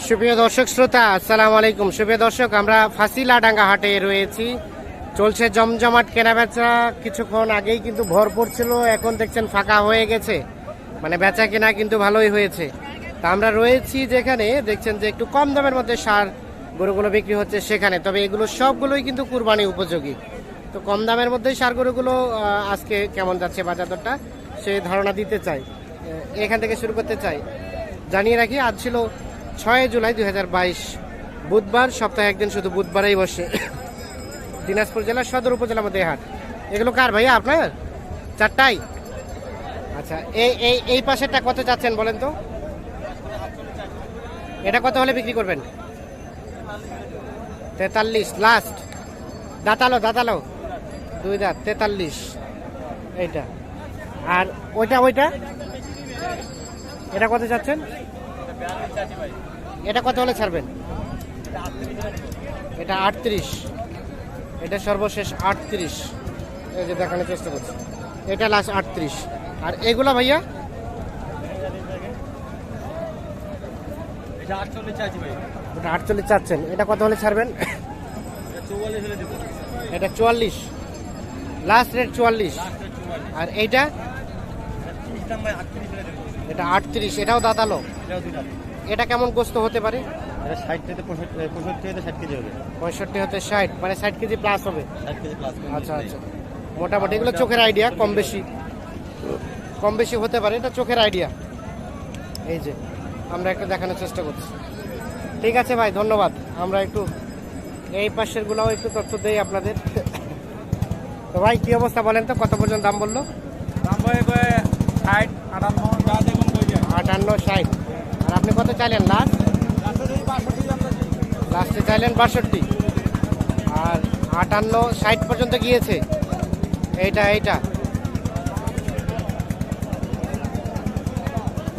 সুপ্রিয় দর্শক শ্রোতা, আসসালামু আলাইকুম। সুপ্রিয় দর্শক, আমরা ফাঁসিলাডাঙ্গা হাটে রয়েছি। চলছে জমজমাট কেনাবেচা। কিছুক্ষণ আগেই কিন্তু ভরপুর ছিল, এখন দেখছেন ফাঁকা হয়ে গেছে। মানে বেচা কেনা কিন্তু ভালোই হয়েছে। তা আমরা রয়েছি যেখানে, দেখছেন যে একটু কম দামের মধ্যে সার গরুগুলো বিক্রি হচ্ছে সেখানে। তবে এগুলো সবগুলোই কিন্তু কুরবানি উপযোগী। তো কম দামের মধ্যে সার গরুগুলো আজকে কেমন যাচ্ছে বাজার দরটা সে ধারণা দিতে চাই। এখান থেকে শুরু করতে চাই। জানিয়ে রাখি, আজ ছিল ছয় জুলাই দুই হাজার বাইশ। বুধবার, সপ্তাহে একদিন শুধু বুধবারেই বসে। দিনাজপুর জেলার সদর উপজেলার মধ্যে হাট। এগুলো কার ভাইয়া, আপনার? চারটাই? আচ্ছা এই এই এই পাশেরটা কত চাচ্ছেন বলেন তো? এটা কত হলে বিক্রি করবেন? তেতাল্লিশ লাস্ট দাঁতালো দাঁতালো। দুই দাঁত, তেতাল্লিশ। এইটা। আর ওইটা ওইটা? এটা কত চাচ্ছেন? এটা কত হলে ছাড়বেন? এটা আটত্রিশ। এটা সর্বশেষ আটত্রিশ। এই যে দেখানোর চেষ্টা করছি। এটা লাস্ট আটত্রিশ। আর এগুলো ভাইয়া? ওটা আটচল্লিশ চাচ্ছেন। এটা কত হলে ছাড়বেন? এটা চৌয়াল্লিশ লাস্ট রেট চুয়াল্লিশ। আর এইটা? এটা আটত্রিশ এটাও দাঁতালো? এটা কেমন গোস্ত হতে পারে? এটা ষাট থেকে পঁয়ষট্টি পঁয়ষট্টি থেকে ষাট কেজি হবে। পঁয়ষট্টি হতে ষাট মানে ষাট কেজি প্লাস হবে। ষাট কেজি প্লাস আচ্ছা আচ্ছা। মোটামুটি এগুলো চোখের আইডিয়া কম বেশি। কম বেশি হতে পারে এটা চোখের আইডিয়া এই যে আমরা একটু দেখানোর চেষ্টা করছি। ঠিক আছে ভাই ধন্যবাদ। আমরা একটু এই পাশের গুলাও একটু তথ্য দেই আপনাদের। তো ভাই কি অবস্থা বলেন তো কত পর্যন্ত দাম বলল? দাম ভাই ষাট আটান্ন যা দেখুন কই যায়? আটান্ন ষাট। আর আপনি কত চাইলেন লাস্ট? লাস্টে চাইলেন বাষট্টি। আর আটান্ন ষাট পর্যন্ত গিয়েছে। এইটা এইটা।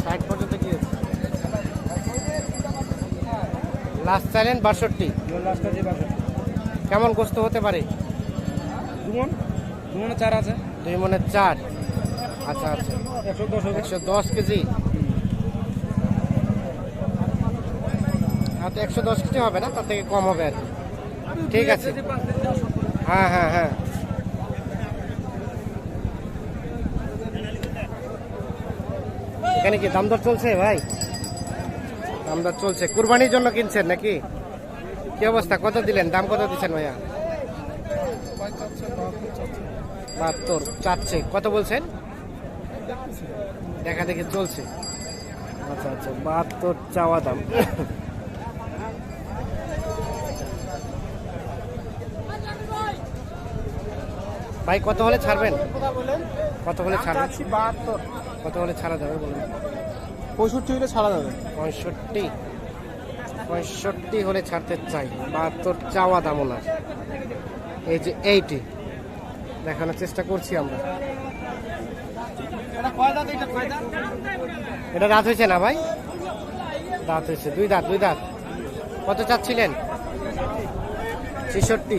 ষাট পর্যন্ত গিয়েছে। লাস্ট চাইলেন বাষট্টি। কেমন গোস্ত হতে পারে? দুমন? দুমনে চার আছে। দুই মনের চার। আচ্ছা আচ্ছা। একশো দশ একশো দশ কেজি। হয়তো একশো দশ কেজি হবে না তার থেকে কম হবে আর কি। ঠিক আছে। হ্যাঁ হ্যাঁ হ্যাঁ। এখানে কি দাম দর চলছে ভাই? দাম দর চলছে। কুরবানির জন্য কিনছেন নাকি? কি অবস্থা? কত দিলেন? দাম কত দিচ্ছেন ভাইয়া? বাহাত্তর চাচ্ছে। কত বলছেন? দেখা দেখি চলছে। আচ্ছা আচ্ছা। বাহাত্তর চাওয়া দাম। ভাই কত হলে ছাড়বেন? কত হলে ছাড়বেন বাহাত্তর। কত হলে ছাড়া যাবে বলুন? পঁয়ষট্টি হলে ছাড়া যাবে। পঁয়ষট্টি? পঁয়ষট্টি হলে ছাড়তে চাই। বাহাত্তর চাওয়া দাম ওনার। এই যে এইটি। দেখানোর চেষ্টা করছি আমরা। এটা দাঁত হয়েছে না ভাই? দাঁত হয়েছে। দুই দাঁত দুই দাঁত। কত চাচ্ছিলেন? ছেষট্টি।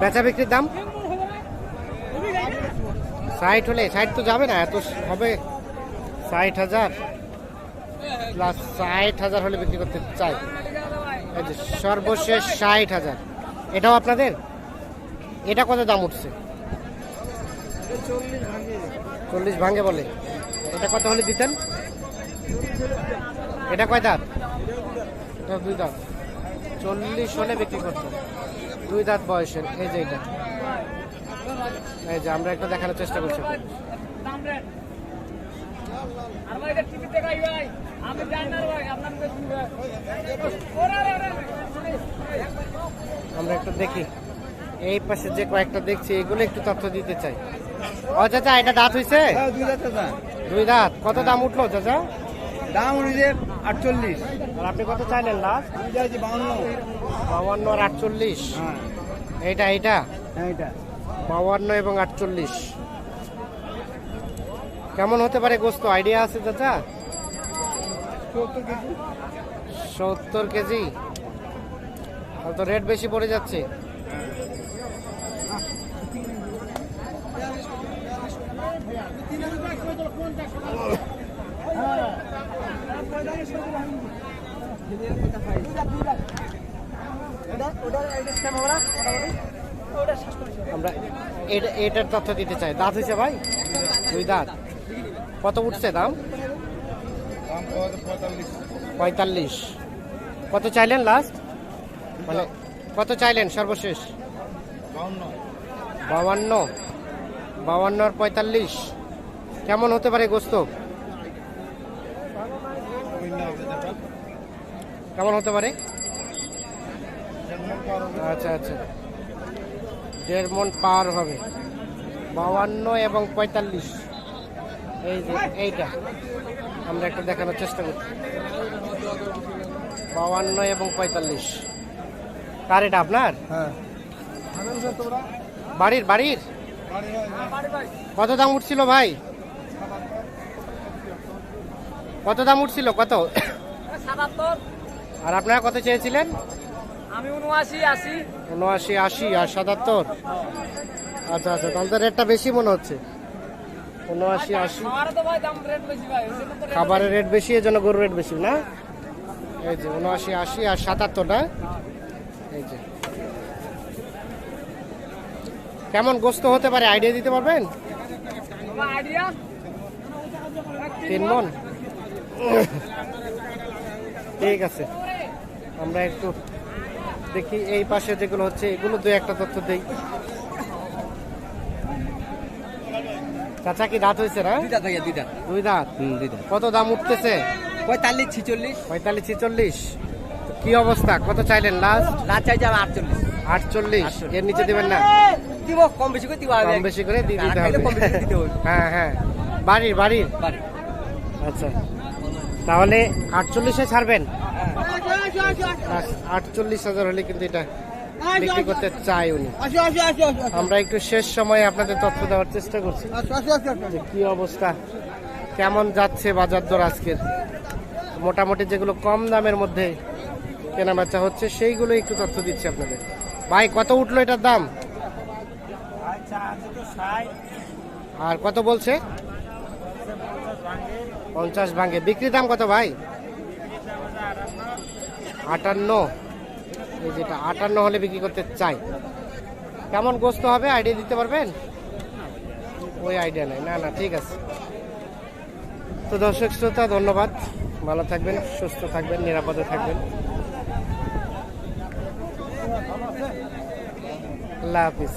বেচা বিক্রির দাম? ষাট হলে, ষাট তো যাবে না, এত হবে ষাট হাজার প্লাস ষাট হাজার হলে বিক্রি করতে চাই। সর্বশেষ ষাট হাজার, এটাও আপনাদের? এটা কত দাম উঠছে? চল্লিশ ভাঙে বলে। এটা কত হলে দিতেন? এটা কয় দাঁত? দুই দাঁত। চল্লিশ হলে বিক্রি করতেন। দুই দাঁত বয়সের, এই যে এটা। এই যে আমরা একটা দেখানোর চেষ্টা করছি। আমরা একটু দেখি। এই পাশে যে কয়েকটা দেখছি এগুলো একটু তথ্য দিতে চাই। ও চাচা এটা দাঁত হইছে? দুই দাঁত দাদা দুই দাঁত। কত দাম উঠল চাচা? দাম উঠেছে আটচল্লিশ। আর আপনি কত চাইলেন লাস্ট আমি বাউন্ন। আর আটচল্লিশ। হ্যাঁ। এইটা এইটা? হ্যাঁ এটা বাউান্ন এবং আটচল্লিশ কেমন হতে পারে গোস্ত আইডিয়া আছে চাচা সত্তর কেজি তো রেট বেশি পড়ে যাচ্ছে আমরা এটা, এটার তথ্য দিতে চাই। দাঁত হয়েছে ভাই? দুই দাঁত। কত উঠছে দাম? পঁয়তাল্লিশ। কত চাইলেন লাস্ট মানে কত চাইলেন সর্বশেষ? বাউান্ন। বাউান্ন আর পঁয়তাল্লিশ। কেমন হতে পারে গোস্ত? কেমন হতে পারে? আচ্ছা আচ্ছা। দেড় মন পার হবে। বাউান্ন এবং পঁয়তাল্লিশ। এই যে এইটা। আমরা একটু দেখানোর চেষ্টা করছি বাউান্ন এবং পঁয়তাল্লিশ। কার এটা আপনার? হ্যাঁ। বাড়ির বাড়ির? কত দাম উঠছিল ভাই? কত দাম উঠছিল? কত? আর আপনারা কত চেয়েছিলেন? আমি উনআশি আশি। উনআশি আশি আর সাতাত্তর? আচ্ছা আচ্ছা তাহলে তো রেটটা বেশি মনে হচ্ছে। উনআশি আশি। খাবারের রেট বেশি এই জন্য গরুর রেট বেশি না? এই যে উনআশি আশি আর সাতাত্তরটা এই যে। কেমন গোস্ত হতে পারে? আইডিয়া দিতে পারবেন? তিন মন? ঠিক আছে। আমরা একটু দেখি এই পাশে যেগুলো হচ্ছে এগুলো দু একটা তথ্য দেই। চাচা কি দাঁত হয়েছে না? দুই দাঁত হুম দুইটা কত দাম উঠতেছে? পঁয়তাল্লিশ ছিচল্লিশ। পঁয়তাল্লিশ ছিচল্লিশ। কি অবস্থা? কত চাইলেন লাস্ট রাত চাইছে আমার আটচল্লিশ। আটচল্লিশ। এর নিচে দিবেন না? দিব কম বেশি করে দিব কম বেশি করে দিয়ে দিতে হবে। দিতে হ্যাঁ হ্যাঁ। বাড়ির? বাড়ির। আচ্ছা। তাহলে আটচল্লিশে ছাড়বেন? আটচল্লিশ হাজার হলে কিন্তু এটা বিক্রি করতে চাই উনি। আমরা একটু শেষ সময়ে আপনাদের তথ্য দেওয়ার চেষ্টা করছি। কি অবস্থা কেমন যাচ্ছে বাজার দর আজকের? মোটামুটি যেগুলো কম দামের মধ্যে কেনা বেচা হচ্ছে সেইগুলো একটু তথ্য দিচ্ছি আপনাদের। ভাই কত উঠল এটার দাম? আর কত বলছে? পঞ্চাশ ভাঙ্গে। বিক্রি দাম কত ভাই? আটান্ন। এই যেটা আটান্ন হলে বিক্রি করতে চাই। কেমন গোস্ত হবে? আইডিয়া দিতে পারবেন? ওই আইডিয়া নাই। না না, ঠিক আছে। তো দর্শক শ্রোতা, ধন্যবাদ। ভালো থাকবেন, সুস্থ থাকবেন, নিরাপদে থাকবেন। আল্লাহ হাফিজ।